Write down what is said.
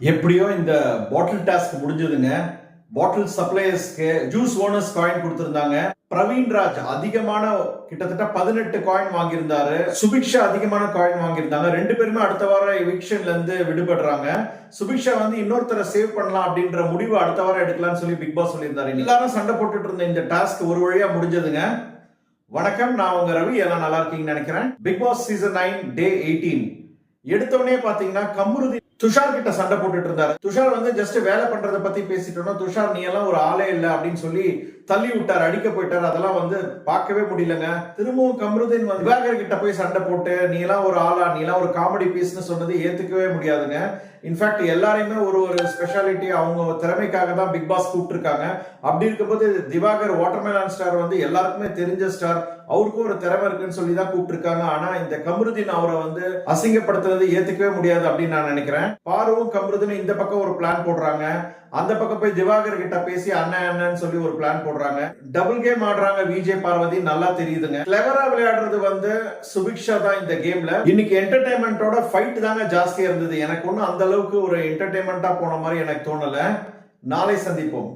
எப்படியோ இந்த bottle task முடிஞ்சதுங்க. பாட்டில் சப்ளையர்ஸ்க்கு ஜூஸ் ஓனர்ஸ் காயின் கொடுத்திருந்தாங்க. பிரவீன் ராஜ் அதிகமான கிட்டத்தட்ட பதினெட்டு காயின் வாங்கியிருந்தாரு. சுபிக்ஷா அதிகமான காயின் வாங்கியிருந்தாங்க. ரெண்டு பேருமே அடுத்த வாரம் எவிக்ஷன்ல இருந்து விடுபடுறாங்க. சுபிக்ஷா வந்து இன்னொருத்தரை சேவ் பண்ணலாம் அப்படின்ற முடிவு அடுத்த வாரம் எடுக்கலாம்னு சொல்லி பிக் பாஸ் சொல்லியிருந்தாரு. எல்லாரும் சண்டை போட்டுட்டு இருந்த இந்த டாஸ்க் ஒரு வழியா முடிஞ்சதுங்க. வணக்கம் நான் உங்க ரவி. எல்லாம் நல்லா இருக்கீங்கன்னு நினைக்கிறேன். Bigg Boss season nine day eighteen எடுத்தவொடனே பாத்தீங்கன்னா கம்ருதி துஷார் கிட்ட சண்டை போட்டுட்டு இருந்தாரு. துஷார் வந்து ஜஸ்ட் வேலை பண்றதை பத்தி பேசிட்டோம்னா துஷார் நீ எல்லாம் ஒரு ஆளே இல்ல அப்படின்னு சொல்லி தள்ளி விட்டார் அடிக்க போயிட்டார் அதெல்லாம் வந்து பார்க்கவே முடியலங்க. திரும்பவும் கம்ருதீன் வந்து திவாகர் கிட்ட போய் சண்டை போட்டு நீ எல்லாம் ஒரு ஆளா நீ எல்லாம் ஒரு காமெடி பீஸ்னு சொன்னது ஏத்துக்கவே முடியாதுங்க. இன்ஃபேக்ட் எல்லாரையுமே ஒரு ஒரு ஸ்பெஷாலிட்டி அவங்க திறமைக்காக தான் பிக் பாஸ் கூப்பிட்டுருக்காங்க. அப்படி இருக்கும்போது திவாகர் வாட்டர்மேலான் ஸ்டார் வந்து எல்லாருக்குமே தெரிஞ்ச ஸ்டார் அவருக்கும் ஒரு திறமை இருக்குன்னு சொல்லி தான் கூப்பிட்டுருக்காங்க. ஆனா இந்த கமருதீன் அவரை வந்து அசிங்கப்படுத்துறது ஏத்துக்கவே முடியாது அப்படின்னு நான் நினைக்கிறேன். பாருவும் கமருதீன் இந்த பக்கம் ஒரு பிளான் போடுறாங்க. அந்த பக்கம் போய் திவாகர் கிட்ட பேசி அண்ணன் அண்ணன் சொல்லி ஒரு பிளான் போடுறாங்க. டபுள் கேம் ஆடுறாங்க விஜய் பார்வதி. நல்லா தெரியுதுங்க. கிளவரா விளையாடுறது வந்து சுபிக்ஷா தான் இந்த கேம்ல இன்னைக்கு என்டர்டைன்மெண்டோட ஃபைட் தாங்க ஜாஸ்தியா இருந்தது. எனக்கு ஒன்றும் அந்த அளவுக்கு ஒரு என்டர்டைன்மெண்டா போன மாதிரி எனக்கு தோணல. நாளை சந்திப்போம்.